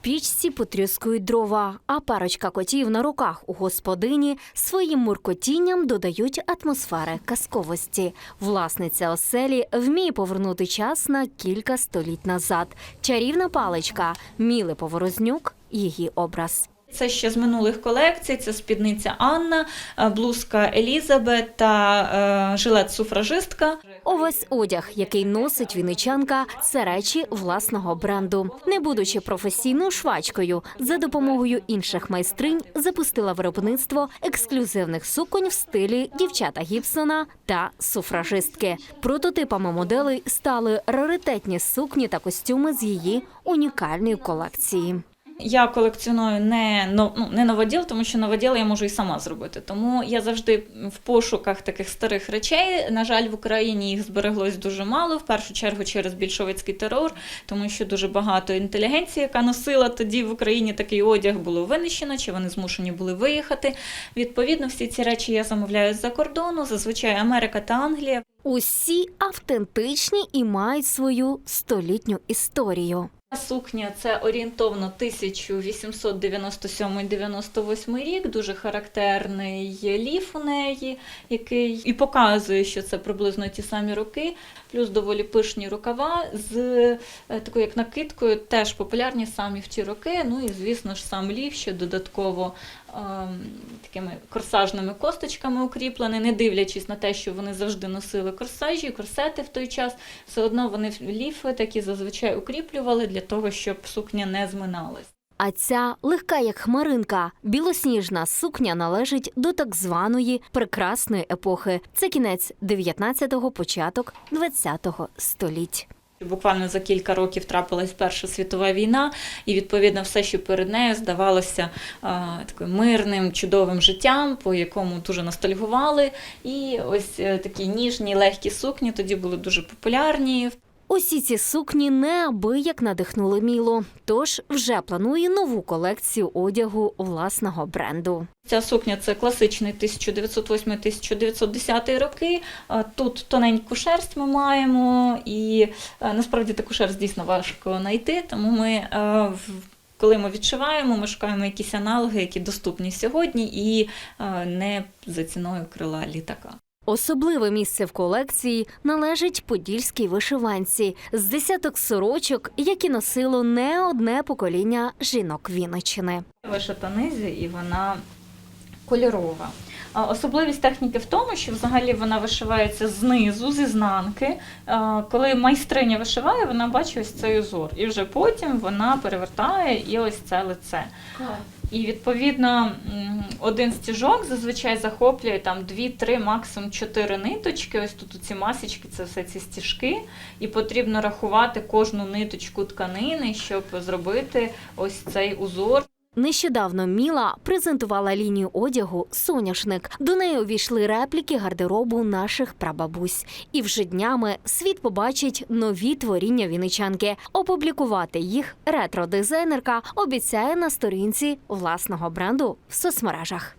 пічці потріскують дрова, а парочка котів на руках у господині своїм муркотінням додають атмосфери казковості. Власниця оселі вміє повернути час на кілька століть назад. Чарівна паличка Міли Поворознюк її образ. Це ще з минулих колекцій. Це спідниця Анна, е, блузка Елізабет та е, жилет суфражистка. Увесь одяг, який носить віничанка, це речі власного бренду. Не будучи професійною швачкою, за допомогою інших майстринь запустила виробництво ексклюзивних суконь в стилі дівчата Гібсона та суфражистки. Прототипами моделей стали раритетні сукні та костюми з її унікальної колекції. Я колекціоную не, ну, не новоділ, тому що новоділ я можу і сама зробити. Тому я завжди в пошуках таких старих речей. На жаль, в Україні їх збереглось дуже мало, в першу чергу через більшовицький терор, тому що дуже багато інтелігенції, яка носила тоді в Україні такий одяг, було винищено, чи вони змушені були виїхати. Відповідно, всі ці речі я замовляю з-за кордону, зазвичай Америка та Англія. Усі автентичні і мають свою столітню історію. Сукня це орієнтовно 1897-98 рік. Дуже характерний ліф у неї, який і показує, що це приблизно ті самі роки. Плюс доволі пишні рукава з е, такою як накидкою, теж популярні самі в ті роки. Ну і звісно ж сам ліф ще додатково ем, такими корсажними косточками укріплений, не дивлячись на те, що вони завжди носили корсажі, корсети в той час, все одно вони ліфи такі зазвичай укріплювали для того, щоб сукня не зминалась. А ця легка як хмаринка, білосніжна сукня належить до так званої прекрасної епохи. Це кінець 19-го, початок 20-го століть. Буквально за кілька років трапилась Перша світова війна, і відповідно все, що перед нею здавалося таким мирним, чудовим життям, по якому дуже ностальгували. І ось е, такі ніжні, легкі сукні тоді були дуже популярні. Усі ці сукні неабияк надихнули Мілу, тож вже планує нову колекцію одягу власного бренду. Ця сукня це класичний 1908-1910 роки. Тут тоненьку шерсть ми маємо, і насправді таку шерсть дійсно важко знайти, тому ми. Коли ми відшиваємо, ми шукаємо якісь аналоги, які доступні сьогодні, і не за ціною крила літака. Особливе місце в колекції належить подільській вишиванці з десяток сорочок, які носило не одне покоління жінок Вінниччини. Вишита низі, і вона кольорова. Особливість техніки в тому, що взагалі вона вишивається знизу, зі знанки. Коли майстриня вишиває, вона бачить ось цей узор. І вже потім вона перевертає і ось це лице. І відповідно один стіжок зазвичай захоплює там 2-3, максимум 4 ниточки. Ось тут ці масочки, це все ці стіжки. І потрібно рахувати кожну ниточку тканини, щоб зробити ось цей узор. Нещодавно Міла презентувала лінію одягу Соняшник. До неї увійшли репліки гардеробу наших прабабусь. І вже днями світ побачить нові творіння віничанки. Опублікувати їх ретро-дизайнерка обіцяє на сторінці власного бренду в соцмережах.